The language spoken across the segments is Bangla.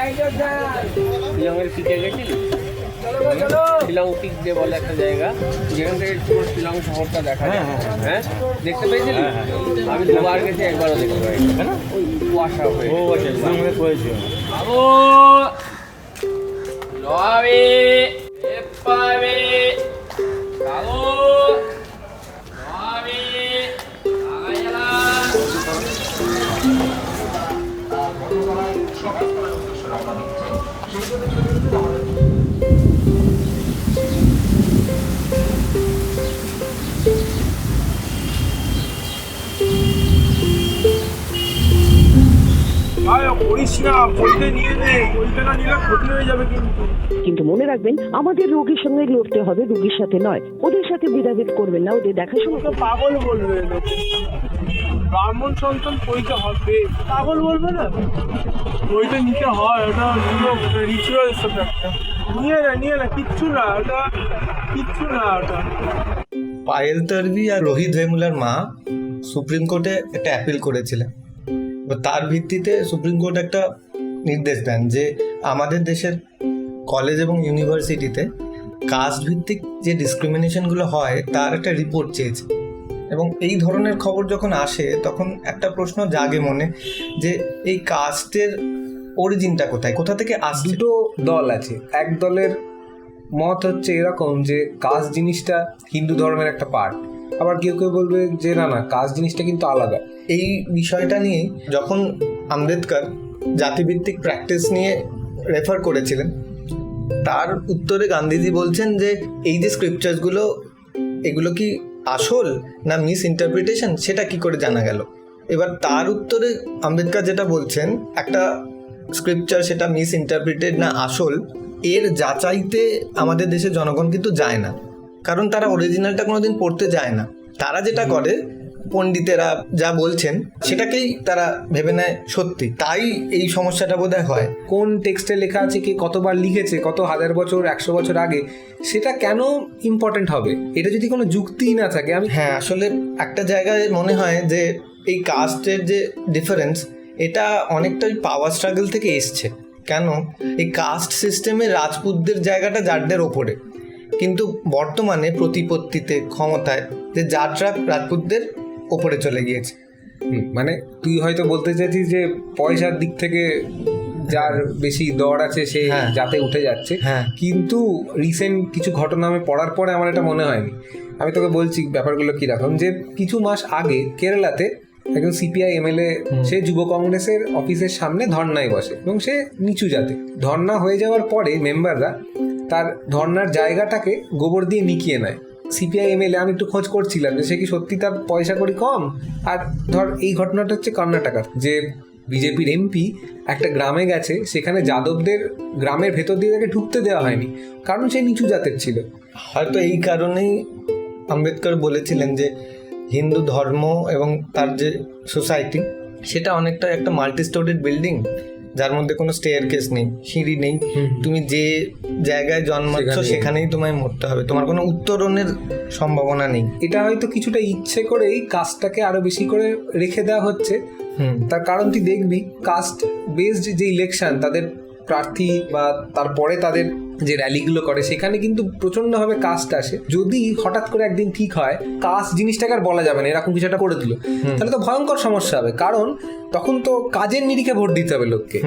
শিলংয়ের পিকে গেছিলি? শিলং পিক যে বলে একটা জায়গা। যেখান থেকে পুরো শিলং শহরটা দেখা যায়। হ্যাঁ দেখতে পেয়েছিলি? আমি দুবার গেছি একবারও দেখতে পাই কুয়াশা হয়ে ও আচ্ছা বাবু! নবি এপাবি কালো করিস না বইটা নিয়ে নে। বইটা নিলে ক্ষতি হয়ে যাবে কিন্তু। কিন্তু মনে রাখবেন আমাদের রোগীর সঙ্গে লড়তে হবে রোগীর সাথে নয়। ওদের সাথে ভেদাভেদ করবেন না ওদের দেখাশোনা পাগল বলবে ব্রাহ্মণ সন্তান বইতে হবে। পাগল বলবে না? বইটা নিতে হয়, ওটা রিচুয়াল নিয়ে না নিয়ে না, কিচ্ছু না, ওটা কিচ্ছু না, ওটা। পায়েল তারবি আর রোহিত ভেমুলার মা সুপ্রিম কোর্টে একটা অ্যাপিল করেছিলেন। তার ভিত্তিতে সুপ্রিম কোর্ট একটা নির্দেশ দেন যে, আমাদের দেশের কলেজ এবং ইউনিভার্সিটিতে কাস্ট ভিত্তিক যে ডিসক্রিমিনেশনগুলো হয়, তার একটা রিপোর্ট চেয়েছে। এবং এই ধরনের খবর যখন আসে তখন একটা প্রশ্ন জাগে মনে যে এই কাস্টের অরিজিনটা কোথায়? কোথা থেকে আসছে? দুটো দল আছে। এক দলের মত হচ্ছে এরকম যে কাজ জিনিসটা হিন্দু ধর্মের একটা পার্ট আবার কেউ কেউ বলবে যে না না কাজ জিনিসটা কিন্তু আলাদা। এই বিষয়টা নিয়ে যখন আম্বেদকর জাতিভিত্তিক প্র্যাকটিস নিয়ে রেফার করেছিলেন তার উত্তরে গান্ধীজি বলছেন যে এই যে স্ক্রিপচার্সগুলো এগুলো কি আসল না মিস ইন্টারপ্রিটেশন সেটা কি করে জানা গেল? এবার তার উত্তরে আম্বেদকার যেটা বলছেন একটা স্ক্রিপচার সেটা মিস ইন্টারপ্রিটেড না আসল এর যাচাইতে আমাদের দেশের জনগণ কিন্তু যায় না। কারণ তারা অরিজিনালটা কোনোদিন পড়তে যায় না। তারা যেটা করে পণ্ডিতেরা যা বলছেন সেটাকেই তারা ভেবে নেয় সত্যি। তাই এই সমস্যাটা বোধহয় হয়। কোন টেক্সটে লেখা আছে কে কতবার লিখেছে কত হাজার বছর একশো বছর আগে সেটা কেন ইম্পর্টেন্ট হবে? এটা যদি কোনো যুক্তিই না থাকে আমি হ্যাঁ আসলে একটা জায়গায় মনে হয় যে এই কাস্টের যে ডিফারেন্স এটা অনেকটাই পাওয়ার স্ট্রাগল থেকে এসছে। কেন? এই কাস্ট সিস্টেমে রাজপুতদের জায়গাটা জাটদের ওপরে। কিন্তু বর্তমানে প্রতিপত্তিতে ক্ষমতায় যে জাটরা রাজপুতদের ওপরে চলে গিয়েছে। মানে তুই হয়তো বলতে চাইছিস যে পয়সার দিক থেকে যার বেশি দর আছে সে হ্যাঁ। যাতে উঠে যাচ্ছে। হ্যাঁ। কিন্তু রিসেন্ট কিছু ঘটনা আমি পড়ার পরে আমার এটা মনে হয়নি। আমি তোকে বলছি ব্যাপারগুলো কীরকম যে কিছু মাস আগে কেরালাতে একজন সিপিআই এমএলএ সে যুব কংগ্রেসের অফিসের সামনে ধর্নায় বসে এবং সে নিচু জাতে। ধর্না হয়ে যাওয়ার পরে মেম্বাররা তার ধর্নার জায়গাটাকে গোবর দিয়ে নিকিয়ে নেয়। সিপিআই এমএলএ আমি একটু খোঁজ করছিলাম যে সে কি সত্যি তার পয়সা করি কম? আর ধর, এই ঘটনাটা হচ্ছে কর্ণাটকার, যে বিজেপির এমপি একটা গ্রামে গেছে, সেখানে যাদবদের গ্রামের ভেতর দিয়ে তাকে ঢুকতে দেওয়া হয়নি। কারণ সে নিচু জাতের ছিল। হয়তো এই কারণেই আম্বেদকর বলেছিলেন যে হিন্দু ধর্ম এবং তার যে সোসাইটি, সেটা অনেকটা একটা মাল্টি স্টোরেড বিল্ডিং যার মধ্যে কোনো স্টেয়ার কেস নেই সিঁড়ি নেই। তুমি যে জায়গায় জন্মাচ্ছ সেখানেই। তোমায় মরতে হবে। তোমার কোনো উত্তরণের সম্ভাবনা নেই। এটা হয়তো কিছুটা ইচ্ছে করেই কাজটাকে আরও বেশি করে রেখে দেওয়া হচ্ছে। তার কারণ তুই দেখবি কাস্ট বেসড যে ইলেকশন তাদের প্রার্থী বা তারপরে তাদের যে র্যালিগুলো করে সেখানে কিন্তু প্রচন্ডভাবে কাস্ট আসে। যদি হঠাৎ করে একদিন ঠিক হয় কাস্ট জিনিসটাকে আর বলা যাবে না এরকম কিছু একটা করে দিল। তাহলে তো ভয়ঙ্কর সমস্যা হবে কারণ তখন তো কাজের নিরিখে ভোট দিতে হবে লোককে।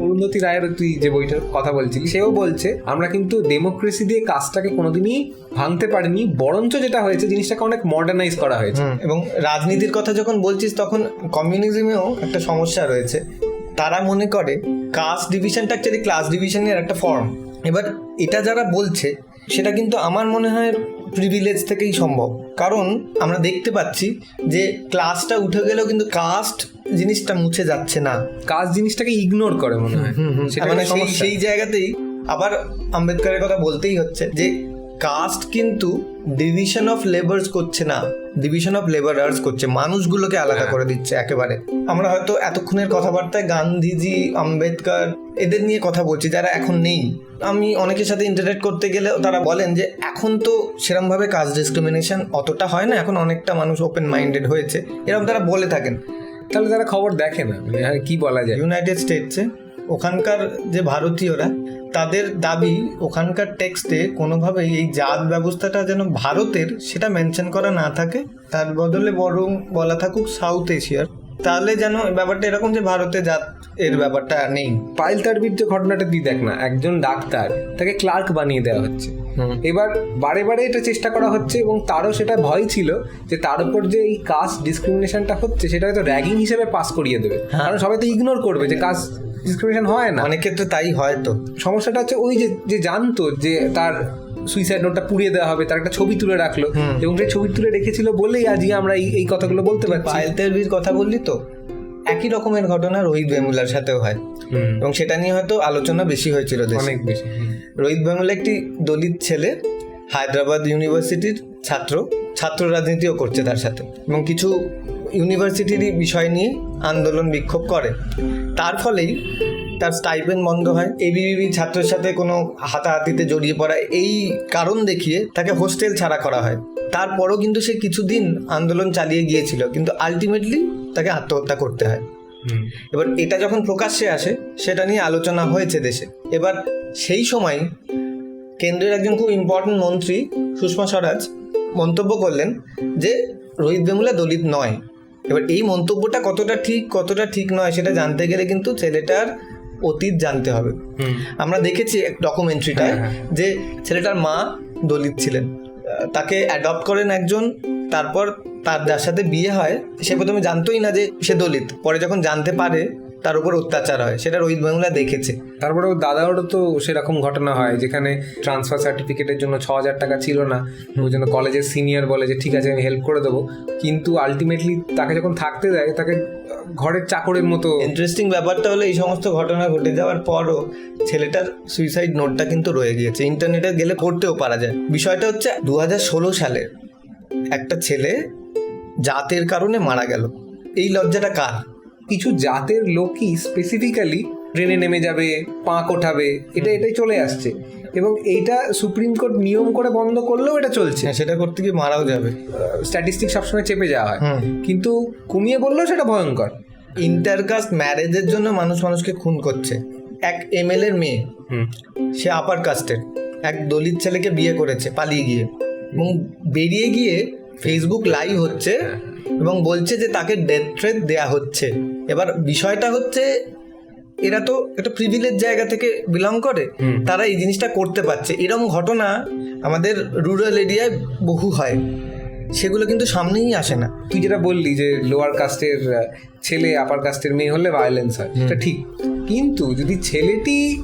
অরুন্ধতী রায়ের তুই যে বইটার কথা বলছিলি সেও বলছে আমরা কিন্তু ডেমোক্রেসি দিয়ে কাজটাকে কোনোদিনই ভাঙতে পারিনি বরঞ্চ যেটা হয়েছে জিনিসটাকে অনেক মডার্নাইজ করা হয়েছে। এবং রাজনীতির কথা যখন বলছিস তখন কমিউনিজমেও একটা সমস্যা রয়েছে। তারা মনে করে কাস্ট ডিভিশনটা অ্যাকচুয়ালি ক্লাস ডিভিশনের একটা ফর্ম এবার এটা যারা বলছে সেটা কিন্তু আমার মনে হয় প্রিভিলেজ থেকেই সম্ভব। কারণ আমরা দেখতে পাচ্ছি যে ক্লাসটা উঠে গেলেও কিন্তু কাস্ট জিনিসটা মুছে যাচ্ছে না। কাস্ট জিনিসটাকে ইগনোর করে মনে হয়। মানে সেই জায়গাতেই আবার আম্বেদকরের কথা বলতেই হচ্ছে যে কাস্ট কিন্তু ডিভিশন অফ লেবার্স করছে না ডিভিশন অফ লেবারার্স করছে মানুষগুলোকে আলাদা করে দিচ্ছে একেবারে। আমরা হয়তো এতক্ষণের কথাবার্তায় গান্ধীজি আম্বেদকর এদের নিয়ে কথা বলছি যারা এখন নেই। আমি অনেকের সাথে ইন্টারেক্ট করতে গেলেও তারা বলেন যে এখন তো সেরমভাবে কাস্ট ডিসক্রিমিনেশন অতটা হয় না এখন অনেকটা মানুষ ওপেন মাইন্ডেড হয়েছে। এরকম তারা বলে থাকেন। তাহলে তারা খবর দেখে না মানে কি বলা যায়? ইউনাইটেড স্টেটসে ওখানকার যে ভারতীয়রা তাদের দাবি ওখানকার টেক্সটে কোনোভাবেই এই জাত ব্যবস্থাটা যেন ভারতের সেটা মেনশন করা না থাকে। তার বদলে বরং বলা থাকুক সাউথ এশিয়ার। তাহলে যেন ব্যাপারটা এরকম যে ভারতে জাত এর ব্যাপারটা নেই। পাইল তারবির যে ঘটনাটা দিয়ে দেখ না একজন ডাক্তার তাকে ক্লার্ক বানিয়ে দেওয়া হচ্ছে। এবার বারে বারে এটা চেষ্টা করা হচ্ছে এবং তারও সেটা ভয় ছিল যে তার উপর যে এই কাস্ট ডিসক্রিমিনেশনটা হচ্ছে সেটা হয়তো র্যাগিং হিসেবে পাস করিয়ে দেবে। কারণ সবাই তো ইগনোর করবে যে কাস্ট ডিসক্রিমিনেশন হয় না। অনেক ক্ষেত্রে তাই হয় তো। সমস্যাটা হচ্ছে ওই যে যে জানতো যে তার সুইসাইড নোটটা পুড়িয়ে দেওয়া হবে তার একটা ছবি তুলে রাখল এবং সেই ছবি তুলে রেখেছিল বলেই আজকে আমরা এই এই কথাগুলো বলতে পারছি। পায়েল তেলবির কথা বললি তো একই রকমের ঘটনা রোহিত বেমুলার সাথেও হয়। এবং সেটা নিয়ে হয়তো আলোচনা বেশি হয়েছিল অনেক বেশি রোহিত বেমুলা একটি দলিত ছেলে হায়দ্রাবাদ ইউনিভার্সিটির ছাত্র ছাত্র রাজনীতিও করছে তার সাথে। এবং কিছু ইউনিভার্সিটিরই বিষয় নিয়ে আন্দোলন বিক্ষোভ করে। তার ফলেই তার স্টাইপেন্ড বন্ধ হয় এবিবিবি ছাত্রের সাথে কোনো হাতাহাতিতে জড়িয়ে পড়া এই কারণ দেখিয়ে তাকে হোস্টেল ছাড়া করা হয়। তারপরও কিন্তু সে কিছুদিন আন্দোলন চালিয়ে গিয়েছিল কিন্তু আলটিমেটলি তাকে আত্মহত্যা করতে হয়। এবার এটা যখন প্রকাশ্যে আসে সেটা নিয়ে আলোচনা হয়েছে দেশে। এবার সেই সময় কেন্দ্রের একজন খুব ইম্পর্টেন্ট মন্ত্রী সুষমা স্বরাজ মন্তব্য করলেন যে রোহিত বেমুলা দলিত নয়। এবার এই মন্তব্যটা কতটা ঠিক কতটা ঠিক নয় সেটা জানতে গেলে কিন্তু ছেলেটার অতীত জানতে হবে। আমরা দেখেছি এক ডকুমেন্টারিটায় হ্যাঁ, যে ছেলেটার মা দলিত ছিলেন। তাকে অ্যাডপ্ট করেন একজন তারপর তার যার সাথে বিয়ে হয় সে প্রথমে জানতোই না যে সে দলিত। পরে যখন জানতে পারে তার উপর অত্যাচার হয় সেটা রোহিত বাংলা দেখেছে। তারপরে দাদারও তো সেরকম ঘটনা হয় যেখানে ট্রান্সফার সার্টিফিকেটের জন্য ছ হাজার টাকা ছিল না। ওই জন্য কলেজের সিনিয়র বলে যে ঠিক আছে আমি হেল্প করে দেবো। কিন্তু আলটিমেটলি তাকে যখন থাকতে দেয় তাকে ঘরের চাকরের মতো ইন্টারেস্টিং ব্যাপারটা হলো এই সমস্ত ঘটনা ঘটে যাওয়ার পরও ছেলেটার সুইসাইড নোটটা কিন্তু রয়ে গিয়েছে। ইন্টারনেটে গেলে করতেও পারা যায়। বিষয়টা হচ্ছে দু ষোলো সালে একটা ছেলে জাতের কারণে মারা গেল। এই লজ্জাটা কার? কিছু জাতের লোকই স্পেসিফিক্যালি ট্রেনে নেমে যাবে পাঁক ওঠাবে এটা এটাই চলে আসছে। এবং এইটা সুপ্রিম কোর্ট নিয়ম করে বন্ধ করলেও এটা চলছে। হ্যাঁ, সেটা করতে গিয়ে মারাও যাবে। স্ট্যাটিস্টিক সবসময় চেপে যাওয়া হয়। কিন্তু কমিয়ে বললেও সেটা ভয়ঙ্কর। ইন্টারকাস্ট ম্যারেজের জন্য মানুষ মানুষকে খুন করছে। এক এমএল এর মেয়ে হুম। সে আপার কাস্টের এক দলিত ছেলেকে বিয়ে করেছে পালিয়ে গিয়ে। এবং বেরিয়ে গিয়ে ফেসবুক লাইভ হচ্ছে এবং বলছে যে তাকে ডেথ থ্রেট দেয়া হচ্ছে। এবার বিষয়টা হচ্ছে এরা তো একটা প্রিভিলেজ জায়গা থেকে বিলং করে। তারা এই জিনিসটা করতে পারছে। এরকম ঘটনা আমাদের রুরাল এরিয়ায় বহু হয়। সেগুলো কিন্তু সামনেই আসে না। তুই যেটা বললি যে লোয়ার কাস্টের ছেলে আপার কাস্টের মেয়ে হলে ভায়োলেন্স হয় সেটা ঠিক। কিন্তু যদি ছেলেটি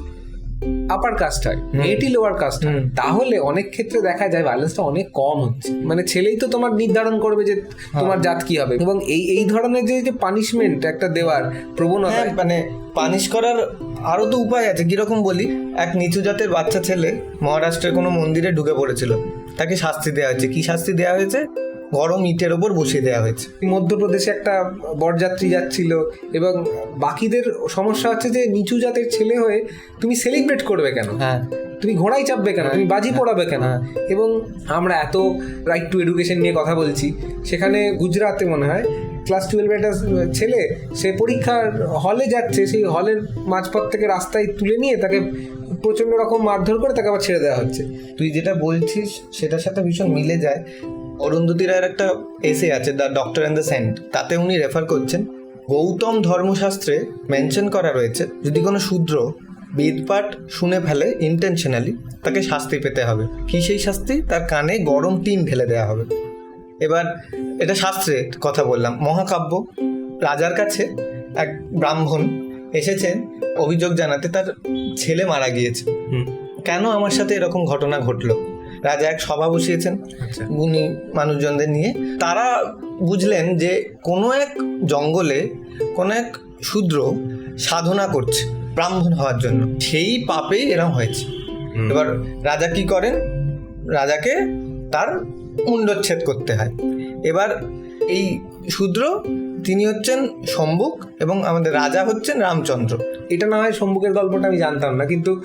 আপার কাস্ট হয় মেয়েটি লোয়ার কাস্ট হয়। তাহলে অনেক ক্ষেত্রে দেখা যায় ভায়োলেন্সটা অনেক কম হচ্ছে। মানে ছেলেই তো তোমার নির্ধারণ করবে যে তোমার জাত কি হবে। এবং এই এই ধরনের যে যে পানিশমেন্ট একটা দেওয়ার প্রবণতা হ্যাঁ মানে পানিশ করার আরও তো উপায় আছে। কীরকম বলি? এক নিচু জাতের বাচ্চা ছেলে মহারাষ্ট্রের কোনো মন্দিরে ঢুকে পড়েছিল। তাকে শাস্তি দেওয়া হয়েছে। কি শাস্তি দেওয়া হয়েছে? গরম ইটের ওপর বসিয়ে দেওয়া হয়েছে। মধ্যপ্রদেশে একটা বরযাত্রী যাচ্ছিল এবং বাকিদের সমস্যা হচ্ছে যে নিচু জাতের ছেলে হয়ে তুমি সেলিব্রেট করবে কেন? হ্যাঁ। তুমি ঘোড়াই চাপবে কেন? তুমি বাজি পড়াবে কেন? এবং আমরা এত রাইট টু এডুকেশন নিয়ে কথা বলছি সেখানে গুজরাতে মনে হয় ক্লাস টুয়েলভে একটা ছেলে সে পরীক্ষার হলে যাচ্ছে সেই হলের মাঝপথ থেকে রাস্তায় তুলে নিয়ে তাকে প্রচণ্ড রকম মারধর করে তাকে আবার ছেড়ে দেওয়া হচ্ছে। তুই যেটা বলছিস সেটার সাথে ভীষণ মিলে যায়। অরুন্ধতী রায়ের একটা এসে আছে the doctor and the saint তাতে উনি রেফার করছেন গৌতম ধর্মশাস্ত্রে মেনশন করা রয়েছে যদি কোনো শূদ্র বেদপাঠ শুনে ফেলে ইন্টেনশনালি তাকে শাস্তি পেতে হবে। কি সেই শাস্তি? তার কানে গরম টিন ঢেলে দেওয়া হবে। এবার এটা শাস্ত্রে কথা বললাম। মহাকাব্য রাজার কাছে এক ব্রাহ্মণ এসেছেন অভিযোগ জানাতে তার ছেলে মারা গিয়েছে। কেন আমার সাথে এরকম ঘটনা ঘটলো? রাজা এক সভা বসিয়েছেন গুণী মানুষজনদের নিয়ে। তারা বুঝলেন যে কোনো এক জঙ্গলে কোনো এক শূদ্র সাধনা করছে ব্রাহ্মণ হওয়ার জন্য। সেই পাপেই এরম হয়েছে। এবার রাজা কি করেন? রাজাকে তার মুন্ডচ্ছেদ করতে হয়। এবার এই শূদ্র তিনি হচ্ছেন সম্বুক এবং আমাদের রাজা হচ্ছেন রামচন্দ্র। এটা না হয় সম্মুখের গল্পটা আমি জানতাম না কিন্তু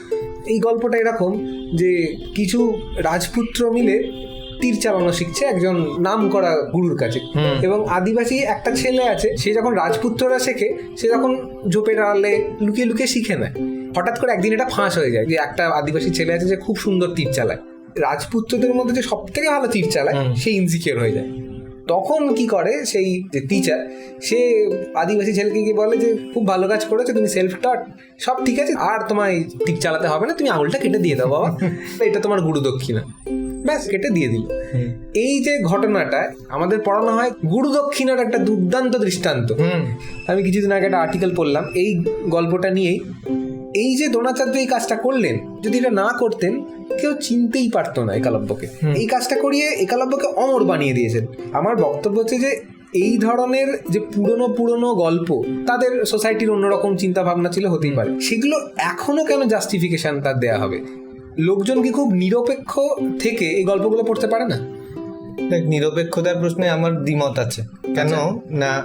এই গল্পটা এরকম যে কিছু রাজপুত্র মিলে তীর চালানো শিখছে একজন নাম করা গুরুর কাছে। এবং আদিবাসী একটা ছেলে আছে সে যখন রাজপুত্ররা শেখে সে যখন ঝোপের আড়ালে লুকিয়ে লুকিয়ে শিখে নেয়। হঠাৎ করে একদিন এটা ফাঁস হয়ে যায় যে একটা আদিবাসী ছেলে আছে যে খুব সুন্দর তীর চালায়। রাজপুত্রদের মধ্যে যে সব থেকে ভালো তীর চালায় সে ইনসিকিওর হয়ে যায়। তখন কি করে সেই যে টিচার সে আদিবাসী ছেলেকে গিয়ে বলে যে খুব ভালো কাজ করেছ তুমি সেলফ টট সব ঠিক আছে আর তোমায় তীর চালাতে হবে না তুমি আঙুলটা কেটে দিয়ে দাও বাবা। এটা তোমার গুরু দক্ষিণা। ব্যাস কেটে দিয়ে দিল। এই যে ঘটনাটা আমাদের পড়ানো হয় গুরু দক্ষিণার একটা দুর্দান্ত দৃষ্টান্ত। আমি কিছুদিন আগে একটা আর্টিকেল পড়লাম এই গল্পটা নিয়েই। এই যে দ্রোণাচার্য এই কাজটা করলেন যদি এটা না করতেন কেউ চিনতেই পারতো না একালব্যকে। এই কাজটা করিয়ে একালব্যকে অমর বানিয়ে দিয়েছেন। আমার বক্তব্য হচ্ছে যে এই ধরনের যে পুরনো পুরনো গল্প তাদের সোসাইটির অন্যরকম চিন্তা ভাবনা ছিল হতেই পারে। সেগুলো এখনও কেন জাস্টিফিকেশন তার দেয়া হবে? লোকজন কি খুব নিরপেক্ষ থেকে এই গল্পগুলো পড়তে পারে না? দেখ নিরপেক্ষতার প্রশ্নে আমার দ্বিমত আছে। কেন? না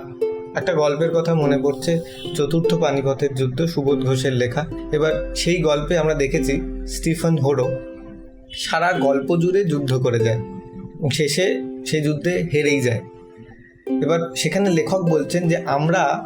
একটা গল্পের কথা মনে পড়ছে। চতুর্থ পানিপথের যুদ্ধ সুবোধ ঘোষের লেখা। এবার সেই গল্পে আমরা দেখেছি স্টিফেন হোরো সারা গল্প জুড়ে যুদ্ধ করে যায় শেষে সেই যুদ্ধে হেরেই যায়। এবার সেখানে লেখক বলছেন যে আমরা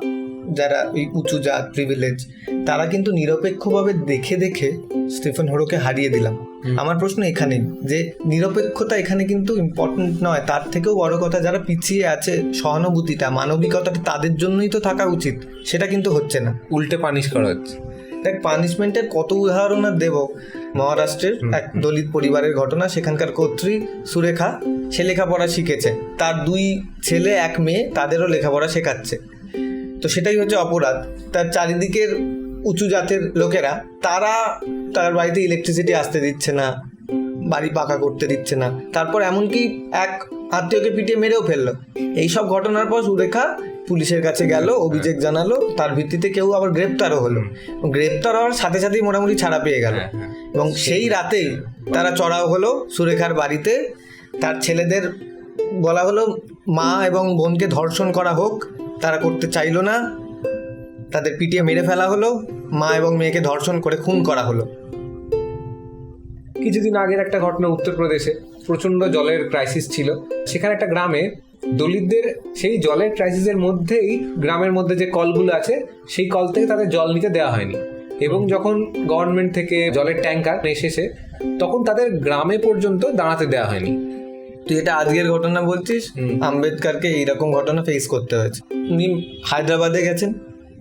যারা ওই উঁচু জাত প্রিভিলেজ তারা কিন্তু নিরপেক্ষভাবে দেখে দেখে স্টিফেন হোরোকে হারিয়ে দিলাম। আমার প্রশ্ন এখানে যে নিরপেক্ষতা এখানে কিন্তু ইম্পর্টেন্ট নয় তার থেকেও বড় কথা যারা পিছিয়ে আছে সহানুভূতিটা মানবিকতাটা তাদের জন্যই তো থাকা উচিত সেটা কিন্তু হচ্ছে না। উল্টে পানিশ করা হচ্ছে। দেখ পানিশমেন্টের কত উদাহরণ আর দেব? মহারাষ্ট্রের এক দলিত পরিবারের ঘটনা সেখানকার কর্ত্রী সুরেখা সে লেখাপড়া শিখেছে। তার দুই ছেলে এক মেয়ে তাদেরও লেখাপড়া শেখাচ্ছে। তো সেটাই হচ্ছে অপরাধ। তার চারিদিকের উঁচু জাতের লোকেরা তারা তার বাড়িতে ইলেকট্রিসিটি আসতে দিচ্ছে না বাড়ি পাকা করতে দিচ্ছে না। তারপর এমনকি এক আত্মীয়কে পিটিয়ে মেরেও ফেলল। এইসব ঘটনার পর সুরেখা পুলিশের কাছে গেল অভিযোগ জানালো তার ভিত্তিতে কেউ আবার গ্রেপ্তারও হলো। গ্রেপ্তার হওয়ার সাথে সাথেই মোটামুটি ছাড়া পেয়ে গেল। এবং সেই রাতেই তারা চড়াও হলো সুরেখার বাড়িতে। তার ছেলেদের বলা হলো মা এবং বোনকে ধর্ষণ করা হোক তারা করতে চাইলো না। তাদের পিটিয়ে মেরে ফেলা হলো মা এবং মেয়েকে ধর্ষণ করে খুন করা হলো। কিছুদিন আগের একটা ঘটনা উত্তরপ্রদেশে। প্রচণ্ড জলের ক্রাইসিস ছিল। সেখানে একটা গ্রামে দলিতদের সেই জলের ক্রাইসিসের মধ্যেই গ্রামের মধ্যে যে কলগুলো আছে সেই কল থেকে তাদের জল নিতে দেওয়া হয়নি। এবং যখন গভর্নমেন্ট থেকে জলের ট্যাঙ্কার এসেছে তখন তাদের গ্রামে পর্যন্ত দাঁড়াতে দেওয়া হয়নি। তুই এটা আজকের ঘটনা বলছিস। আম্বেদকারকে এইরকম ঘটনা ফেস করতে হয়েছে। উনি হায়দ্রাবাদে গেছেন।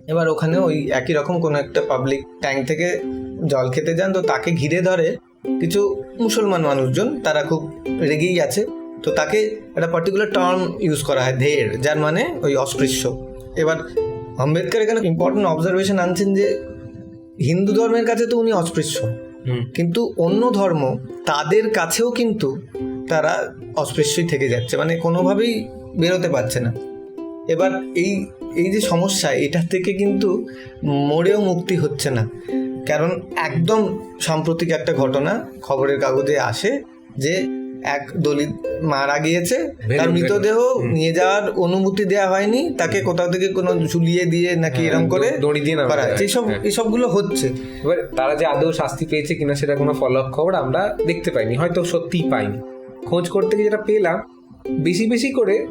এবার ওখানে ওই একই রকম কোনো একটা পাবলিক ট্যাঙ্ক থেকে জল খেতে যান। তো তাকে ঘিরে ধরে কিছু মুসলমান মানুষজন তারা খুব রেগেই আছে। তো তাকে একটা পার্টিকুলার টার্ম ইউজ করা হয় ধের যার মানে ওই অস্পৃশ্য। এবার আম্বেদকর এখানে ইম্পর্টেন্ট অবজারভেশন আনছেন যে হিন্দু ধর্মের কাছে তো উনি অস্পৃশ্য। কিন্তু অন্য ধর্ম তাদের কাছেও কিন্তু তারা অস্পৃশ্যই থেকে যাচ্ছে মানে কোনোভাবেই বেরোতে পারছে না। এবার এই এই যে সমস্যা এটা থেকে কিন্তু মরেও মুক্তি হচ্ছে না। কারণ একদম সাম্প্রতিক একটা ঘটনা খবরের কাগজে আসে যে এক দলিত মারা গিয়েছে। তার মৃতদেহ নিয়ে যাওয়ার অনুমতি দেওয়া হয়নি। তাকে কোথাও থেকে কোনো ঝুলিয়ে দিয়ে নাকি এরকম করে হ্যাঁ, দড়ি দিয়ে করা এইসব হ্যাঁ। এইসবগুলো হচ্ছে। এবার তারা যে আদৌ শাস্তি পেয়েছে কিনা সেটা কোনো ফলো খবর আমরা দেখতে পাইনি। হয়তো সত্যিই পাইনি। খোঁজ করতে গিয়ে যেটা পেলাম বেশি বেশি করে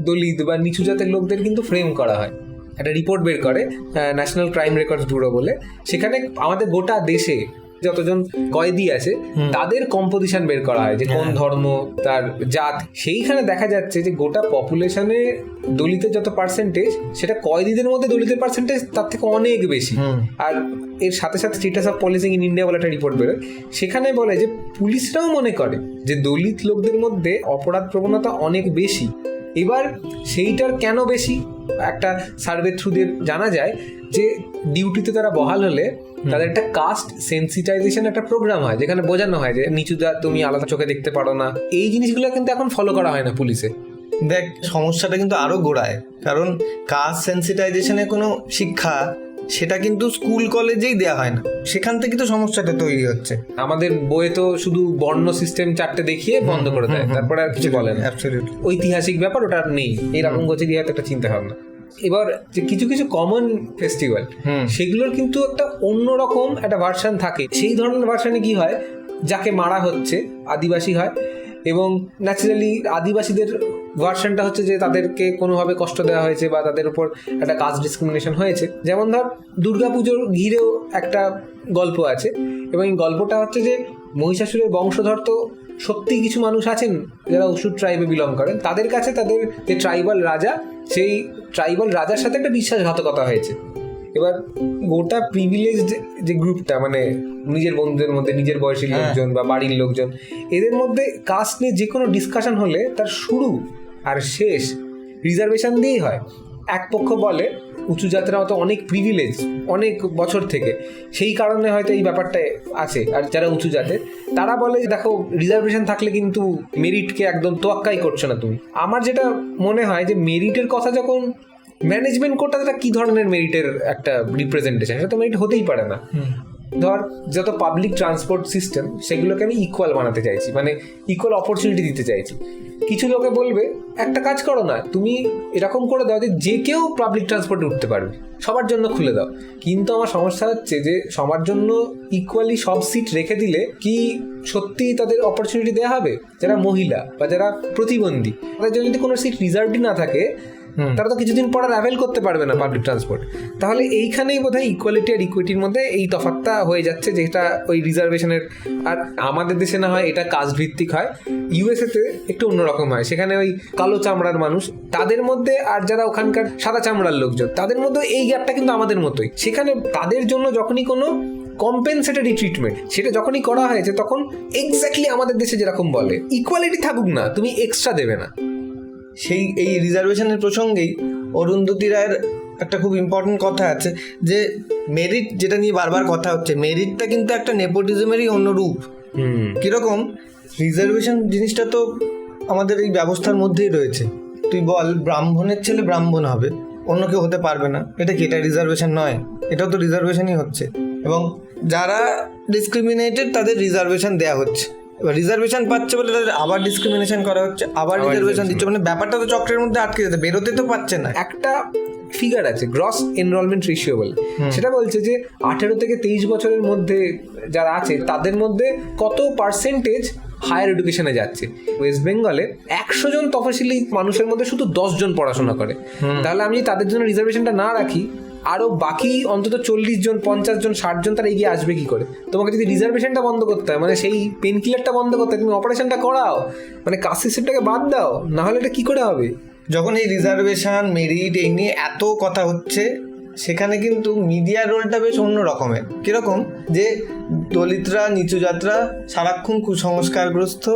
দলিত বা নিচু জাতের লোকদের কিন্তু ফ্রেম করা হয়। একটা রিপোর্ট বের করে ন্যাশনাল ক্রাইম রেকর্ডস ব্যুরো বলে। সেখানে আমাদের গোটা দেশে যতজন কয়েদি আছে তাদের কম্পোজিশন বের করা হয় যে কোন ধর্ম তার জাত। সেইখানে দেখা যাচ্ছে যে গোটা পপুলেশনে দলিতের যত পার্সেন্টেজ সেটা কয়েদিদের মধ্যে দলিতের পার্সেন্টেজ তার থেকে অনেক বেশি। আর এর সাথে সাথে status of policing in India বলে একটা রিপোর্ট বেরোয়। সেখানে বলে যে পুলিশরাও মনে করে যে দলিত লোকদের মধ্যে অপরাধ প্রবণতা অনেক বেশি। এবার সেইটার কেন বেশি? একটা সার্ভে থ্রু দিয়ে জানা যায় যে ডিউটিতে তারা বহাল হলে তাদের একটা কাস্ট সেন্সিটাইজেশন একটা প্রোগ্রাম হয় যেখানে বোঝানো হয় যে নিচু দা তুমি আলাদা চোখে দেখতে পারো না। এই জিনিসগুলো কিন্তু এখন ফলো করা হয় না পুলিশে দেখ সমস্যাটা কিন্তু আরও গোড়ায়। কারণ কাস্ট সেন্সিটাইজেশনে কোনো শিক্ষা সেটা কিন্তু স্কুল কলেজেই দেওয়া হয় না। সেখান থেকে তো সমস্যাটা তৈরি হচ্ছে। আমাদের বইয়ে তো শুধু বর্ণ সিস্টেম চারটে দেখিয়ে বন্ধ করে দেয়। তারপরে আর কিছু বলে না। ঐতিহাসিক ব্যাপার ওটা আর নেই। এইরকম গতি দিয়ে একটা চিন্তা ভাবনা এবার যে কিছু কিছু কমন ফেস্টিভ্যাল হুম। সেগুলোর কিন্তু একটা অন্যরকম একটা ভার্সান থাকে। সেই ধরনের ভার্সানে কি হয়? যাকে মারা হচ্ছে আদিবাসী হয় এবং ন্যাচারালি আদিবাসীদের ভার্সনটা হচ্ছে যে তাদেরকে কোনোভাবে কষ্ট দেওয়া হয়েছে বা তাদের উপর একটা কাস্ট ডিসক্রিমিনেশন হয়েছে। যেমন ধর, দুর্গাপুজোর ঘিরেও একটা গল্প আছে এবং এই গল্পটা হচ্ছে যে মহিষাসুরের বংশধর তো সত্যি কিছু মানুষ আছেন যারা অসুর ট্রাইবে বিলং করেন। তাদের কাছে তাদের যে ট্রাইবাল রাজা, সেই ট্রাইবাল রাজার সাথে একটা বিশ্বাসঘাতকতা হয়েছে। এবার গোটা প্রিভিলেজ যে গ্রুপটা মানে নিজের বন্ধুদের মধ্যে নিজের বয়সী লোকজন বা বাড়ির লোকজন। এদের মধ্যে কাস্ট নিয়ে যে কোনো ডিসকাশন হলে তার শুরু আর শেষ রিজার্ভেশন দিয়েই হয়। এক পক্ষ বলে উঁচু জাতের মতো অনেক প্রিভিলেজ অনেক বছর থেকে। সেই কারণে হয়তো এই ব্যাপারটা আছে আর যারা উঁচু জাতের তারা বলে দেখো রিজার্ভেশন থাকলে কিন্তু মেরিটকে একদম তোয়াক্কাই করছ না তুমি। আমার যেটা মনে হয় যে মেরিটের কথা যখন ম্যানেজমেন্ট কোটাটা কি ধরনের মেরিটের একটা রিপ্রেজেন্টেশন সেটা তো মেরিট হতেই পারে না। ধর, যত পাবলিক ট্রান্সপোর্ট সিস্টেম সেগুলোকে আমি ইকুয়াল বানাতে চাইছি মানে ইকুয়াল অপরচুনিটি দিতে চাইছি। কিছু লোকে বলবে, একটা কাজ করো না, তুমি এরকম করে দাও যে যে কেউ পাবলিক ট্রান্সপোর্টে উঠতে পারবে, সবার জন্য খুলে দাও। কিন্তু আমার সমস্যা হচ্ছে যে, সবার জন্য ইকুয়ালি সব সিট রেখে দিলে কি সত্যি তাদের অপরচুনিটি দেওয়া হবে? যারা মহিলা বা যারা প্রতিবন্ধী, তাদের জন্য যদি কোনো সিট রিজার্ভই না থাকে তারা তো কিছুদিন পর আর অ্যাভেল করতে পারবে না পাবলিক ট্রান্সপোর্ট তাহলে এইখানেই বোধহয় ইকুয়ালিটি আর ইকুইটির মধ্যে এই তফাৎটা হয়ে যাচ্ছে যেটা ওই রিজার্ভেশনের আর আমাদের দেশে না হয় এটা কাজ ভিত্তিক হয় ইউএসএতে একটু অন্যরকম হয়। সেখানে ওই কালো চামড়ার মানুষ, তাদের মধ্যে আর যারা ওখানকার সাদা চামড়ার লোকজন, তাদের মধ্যে এই গ্যাপটা কিন্তু আমাদের মতোই। সেখানে তাদের জন্য যখনই কোনো কম্পেনসেটরি ট্রিটমেন্ট সেটা যখনই করা হয়েছে, তখন এক্স্যাক্টলি আমাদের দেশে যেরকম বলে ইকুয়ালিটি থাকুক না, তুমি এক্সট্রা দেবে না। সেই এই রিজার্ভেশনের প্রসঙ্গেই অরুন্ধতী রায়ের একটা খুব ইম্পর্টেন্ট কথা আছে যে মেরিট যেটা নিয়ে বারবার কথা হচ্ছে মেরিটটা কিন্তু একটা নেপোটিজমেরই অন্য রূপ। হুম। কীরকম? রিজার্ভেশন জিনিসটা তো আমাদের এই ব্যবস্থার মধ্যেই রয়েছে। তুই বল ব্রাহ্মণের ছেলে ব্রাহ্মণ হবে অন্য কেউ হতে পারবে না। এটা কি এটা রিজার্ভেশন নয়? এটাও তো রিজার্ভেশনই হচ্ছে। এবং যারা ডিসক্রিমিনেটেড তাদের রিজার্ভেশন দেওয়া হচ্ছে। এবার রিজার্ভেশন পাচ্ছে বলে তাদের আবার ডিসক্রিমিনেশন করা হচ্ছে আবার রিজার্ভেশন দিচ্ছে। মানে ব্যাপারটা তো চক্রের মধ্যে আটকে যেতে বেরোতে তো পারছে না। একটা ফিগার আছে গ্রস এনরোলমেন্ট রেশিও বলে। সেটা বলছে যে আঠেরো থেকে তেইশ বছরের মধ্যে যারা আছে তাদের মধ্যে কত পার্সেন্টেজ হায়ার এডুকেশনে যাচ্ছে? ওয়েস্ট বেঙ্গলে একশো জন তফসিলি মানুষের মধ্যে শুধু দশ জন পড়াশোনা করে। তাহলে আমি তাদের জন্য রিজার্ভেশনটা না রাখি আরও বাকি অন্তত চল্লিশ জন, পঞ্চাশ জন, ষাট জন তারা এগিয়ে আসবে কি করে? তোমাকে যদি রিজার্ভেশনটা বন্ধ করতে হয় মানে সেই পেন কিলারটা বন্ধ করতে হয়, তুমি অপারেশনটা করাও মানে কাস্ট সিস্টেমটাকে বাদ দাও না হলে এটা কি করে হবে? যখন এই রিজার্ভেশন মেরিট এই নিয়ে এত কথা হচ্ছে, সেখানে কিন্তু মিডিয়ার রোলটা বেশ অন্য রকমের কীরকম? যে দলিতরা, নিচু যাত্রা, সারাক্ষণ কুসংস্কারগ্রস্ত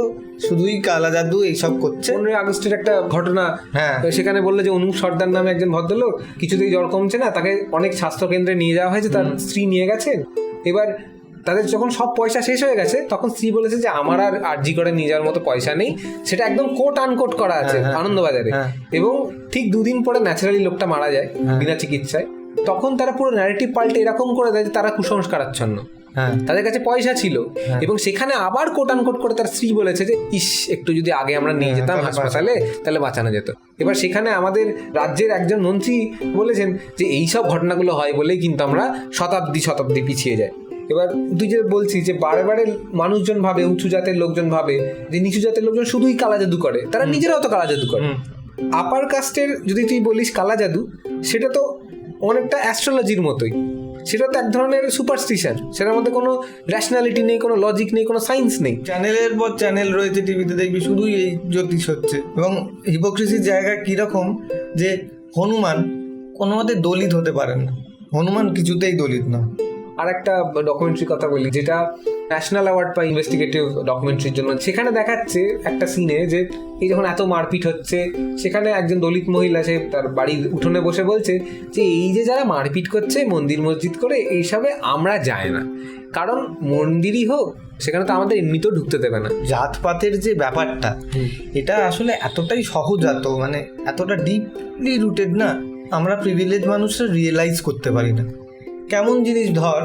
শুধুই কালা জাদু এইসব করছে। পনেরোই আগস্টের একটা ঘটনা হ্যাঁ। সেখানে বলল যে অনুপ সর্দার নামে একজন ভদ্রলোক কিছুতেই জ্বর কমছে না তাকে অনেক স্বাস্থ্য কেন্দ্রে নিয়ে যাওয়া হয়েছে তার স্ত্রী নিয়ে গেছেন এবার তাদের যখন সব পয়সা শেষ হয়ে গেছে তখন স্ত্রী বলেছে যে আমার আর আর্জি করে নিয়ে যাওয়ার মতো পয়সা নেই সেটা একদম কোট আনকোট করা আছে আনন্দবাজারে। হ্যাঁ। এবং ঠিক দুদিন পরে ন্যাচারালি লোকটা মারা যায় বিনা চিকিৎসায়। তখন তারা পুরো ন্যারেটিভ পাল্টে এরকম করে দেয় যে তারা কুসংস্কারাচ্ছন্ন। হ্যাঁ তাদের কাছে পয়সা ছিল। এবং সেখানে আবার কোটান কোট করে তার স্ত্রী বলেছে যে ইস একটু যদি আগে আমরা নিয়ে যেতাম হাসপাতালে তাহলে বাঁচানো যেত। এবার সেখানে আমাদের রাজ্যের একজন মন্ত্রী বলেছেন যে এই সব ঘটনাগুলো হয় বলেই কিন্তু আমরা শতাব্দী শতাব্দী পিছিয়ে যাই। এবার তুই যে বলছি যে বারে বারে মানুষজন ভাবে উঁচু জাতের লোকজন ভাবে যে নিচু জাতের লোকজন শুধুই কালা জাদু করে তারা নিজেরাও তো কালা জাদু করে। আপার কাস্টের যদি তুই বলিস কালা জাদু সেটা তো অনেকটা অ্যাস্ট্রোলজির মতোই। সেটা তো এক ধরনের সুপারস্টিশন সেটার মধ্যে কোনো র্যাশনালিটি নেই কোনো লজিক নেই কোনো সায়েন্স নেই। চ্যানেলের পর চ্যানেল রয়েছে টিভিতে দেখবি শুধুই এই জ্যোতিষ হচ্ছে। এবং হিপোক্রেসির জায়গা কীরকম যে হনুমান কোনো মতে দলিত হতে পারেন না। হনুমান কিছুতেই দলিত না আর একটা ডকুমেন্টারি কথা বলি যেটা ন্যাশনাল অ্যাওয়ার্ড পায় ইনভেস্টিগেটিভ ডকুমেন্টারির জন্য। সেখানে দেখাচ্ছে একটা সিনে যে এই যখন এত মারপিট হচ্ছে সেখানে একজন দলিত মহিলা সে তার বাড়ির উঠোনে বসে বলছে যে এই যে যারা মারপিট করছে মন্দির মসজিদ করে এইসবে আমরা যাই না। কারণ মন্দিরই হোক সেখানে তো আমাদের এমনিতেও ঢুকতে দেবে না। জাতপাতের যে ব্যাপারটা এটা আসলে এতটাই সহজাত মানে এতটা ডিপলি রুটেড না আমরা প্রিভিলেজ মানুষরা রিয়েলাইজ করতে পারি না। কেমন জিনিস ধর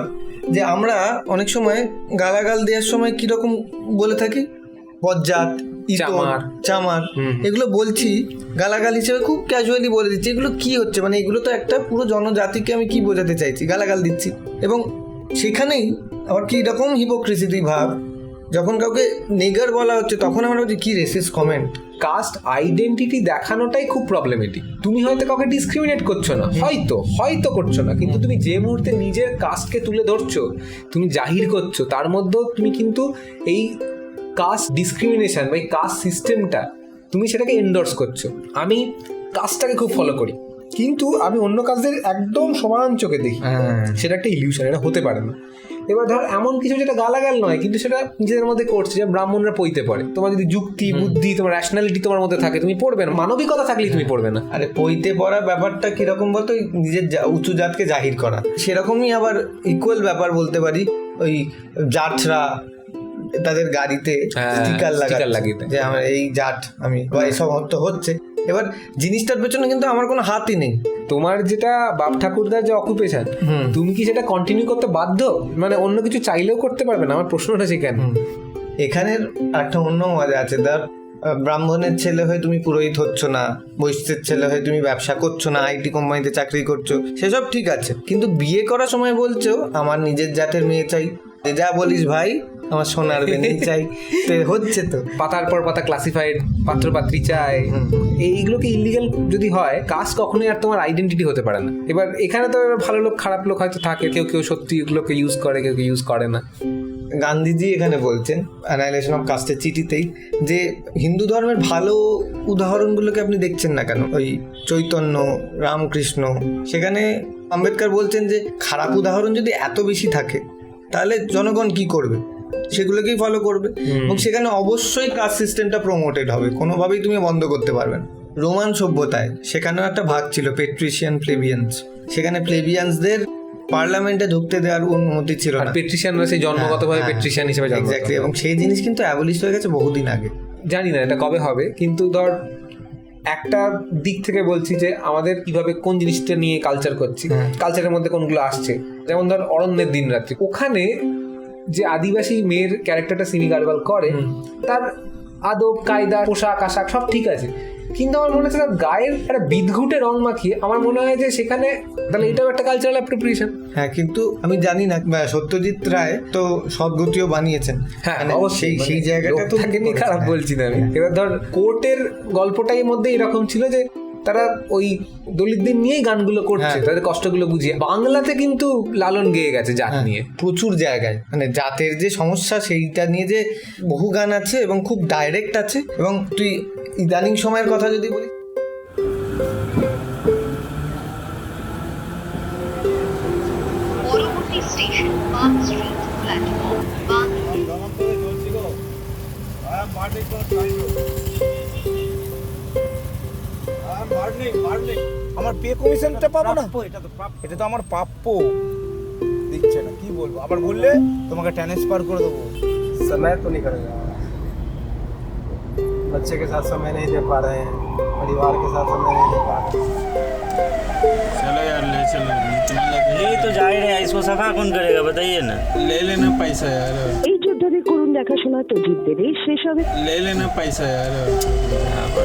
যে আমরা অনেক সময় গালাগাল দেওয়ার সময় কীরকম বলে থাকি? বজ্জাত চামার। চামার। এগুলো বলছি। গালাগাল হিসেবে খুব ক্যাজুয়ালি বলে দিচ্ছি। এগুলো কি হচ্ছে? মানে এগুলো তো একটা পুরো জনজাতিকে আমি কি বোঝাতে চাইছি? গালাগাল দিচ্ছি। এবং সেখানেই আবার কি রকম হিপোক্রেসি তুই ভাব যখন কাউকে নেগার বলা হচ্ছে তখন আমরা বলছি কি রেসিস কমেন্ট কাস্ট আইডেন্টিটি দেখানোটাই খুব প্রবলেমেটিক তুমি হয়তো কাউকে ডিসক্রিমিনেট করছ না। হয়তো হয়তো করছ না। কিন্তু তুমি যে মুহূর্তে নিজের কাস্টকে তুলে ধরছো তুমি জাহির করছ তার মধ্যেও তুমি কিন্তু এই কাস্ট ডিসক্রিমিনেশন বা এই কাস্ট সিস্টেমটা তুমি সেটাকে এন্ডোর্স করছ। আমি কাস্টটাকে খুব ফলো করি। কিন্তু আমি অন্য কাজদের একদম সমান চোখে দেখি। সেটা একটা ইলিউশন এটা হতে পারে না। এবার ধর এমন কিছু যেটা গালাগাল নয় কিন্তু সেটা নিজেদের মধ্যে করছে যে ব্রাহ্মণরা পইতে পারে। তোমার যদি যুক্তি বুদ্ধি তোমার র্যাশনালিটি তোমার মধ্যে থাকে তুমি পড়বে না। মানবিকতা থাকলেই তুমি পড়বে না। আরে পইতে পড়া ব্যাপারটা কীরকম বলতো? নিজের উঁচু জাতকে জাহির করা। সেরকমই আবার ইকুয়াল ব্যাপার বলতে পারি। ওই জাঠরা তাদের গাড়িতে হ্যাঁ, স্টিকার লাগিয়ে দেয়। যে আমার এই জাট আমি বা এসব তো হচ্ছে। এবার জিনিসটার পেছনে কিন্তু আমার কোনো হাতই নেই। তোমার যেটা বাপ ঠাকুরদার যে অকুপেশন হুম। তুমি কি সেটা কন্টিনিউ করতে বাধ্য? মানে অন্য কিছু চাইলেও করতে পারবে না? আমার প্রশ্নটা সেখানে। এখানের একটা অন্য মজা আছে। ধর ব্রাহ্মণের ছেলে হয়ে তুমি পুরোহিত হচ্ছ না বৈশ্যের ছেলে হয়ে তুমি ব্যবসা করছ না আইটি কোম্পানিতে চাকরি করছ সেসব ঠিক আছে। কিন্তু বিয়ে করার সময় বলছো আমার নিজের জাতের মেয়ে চাই। যে বলিস ভাই আমার সোনার বেনেই চাই। হচ্ছে তো। পাতার পর পাতা ক্লাসিফাইড পাত্রপাত্রী চায় এইগুলোকে ইলিগাল যদি হয় কাজ কখনোই আর তোমার আইডেন্টিটি হতে পারে না। এবার এখানে তো ভালো লোক খারাপ লোক হয়তো থাকে কেউ কেউ সত্যি এগুলোকে ইউজ করে কেউ কেউ ইউজ করে না। গান্ধীজি এখানে বলছেন অ্যানাইলেশন অফ কাস্টের চিঠিতেই যে হিন্দু ধর্মের ভালো উদাহরণগুলোকে আপনি দেখছেন না কেন? ওই চৈতন্য রামকৃষ্ণ সেখানে আম্বেদকর বলছেন যে খারাপ উদাহরণ যদি এত বেশি থাকে তাহলে জনগণ কি করবে? সেগুলোকেই ফলো করবে। এবং সেখানে অবশ্যই কাস্ট সিস্টেমটা প্রমোটেড হবে। কোনোভাবেই তুমি বন্ধ করতে পারবে না। রোমান সভ্যতায় সেখানেও একটা ভাগ ছিল পেট্রিশিয়ান প্লেবিয়ান্স সেখানে প্লেবিয়ান্সদের পার্লামেন্টে ঢুকতে দেওয়ার অনুমতি ছিল না। পেট্রিশিয়ানরা সেই জন্মগতভাবে হ্যাঁ, পেট্রিশিয়ান হিসেবে এক্স্যাক্টলি এবং সেই জিনিস কিন্তু অ্যাবলিশ হয়ে গেছে বহুদিন আগে। জানি না এটা কবে হবে কিন্তু ধর একটা দিক থেকে বলছি যে আমাদের কীভাবে কোন জিনিসটা নিয়ে কালচার করছি। হ্যাঁ। কালচারের মধ্যে কোনগুলো আসছে? যেমন ধর অরণ্যের দিন রাত্রি ওখানে যে আদিবাসী মেয়ের ক্যারেক্টারটা সিমি গারবাল করে তার আদব কায়দা পোশাক আশাক সব ঠিক আছে। কিন্তু আমার মনে হচ্ছে গায়ের একটা বিদঘুটে রং মাখিয়ে আমার মনে হয় যে সেখানে তাহলে এটাও একটা কালচারাল অ্যাপ্রোপ্রিয়েশন হ্যাঁ কিন্তু আমি জানি না সত্যজিৎ রায় তো সদ্গতিও বানিয়েছেন। হ্যাঁ মানে অবশ্যই সেই সেই জায়গাটা তো খারাপ। বলছি না আমি। এবার ধর কোর্টের গল্পটাই মধ্যে এরকম ছিল যে তারা ওই দলিতদের নিয়েই গানগুলো করছে হ্যাঁ। তাদের কষ্টগুলো বুঝিয়ে। বাংলাতে কিন্তু লালন গেয়ে গেছে জাত হ্যাঁ, নিয়ে। প্রচুর জায়গায়। মানে জাতের যে সমস্যা সেইটা নিয়ে যে বহু গান আছে এবং খুব ডাইরেক্ট আছে। এবং তুই ইদানিং সময়ের কথা যদি বলি পরবর্তী স্টেশন আমার পে কমিশনটা পাবো না এটা তো আমার প্রাপ্য দিচ্ছে না কি বলবো আবার বললে তোমাকে ট্রান্সফার করে দেবো समय तो नहीं करेगा बच्चे के साथ समय नहीं दे पा रहे हैं परिवार के साथ समय नहीं दे पा रहे हैं चलो यार ले चलो इतना लगे ले तो जा ही रहे हैं इसको सफा कौन करेगा बताइए ना ले लेना पैसा यार এই যোদ্ধাদের করুণ দেখাশোনা তো জিতদেরই শেষ হবে ले लेना पैसा यार আমরা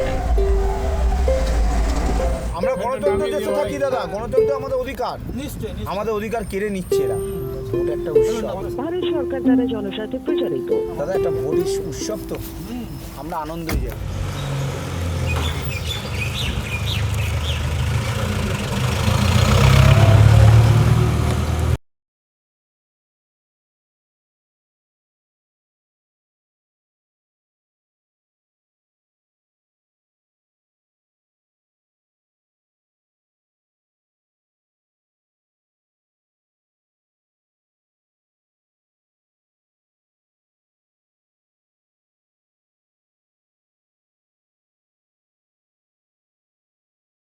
গণতন্ত্র দেশে থাকি দাদা। গণতন্ত্র আমাদের অধিকার। আমাদের অধিকার কেড়ে নিচ্ছে এরা। ভোট একটা উৎসব। ভারত সরকার দ্বারা জনস্বার্থে প্রচারিত। দাদা একটা ভোট উৎসব তো। আমরা আনন্দই যাই।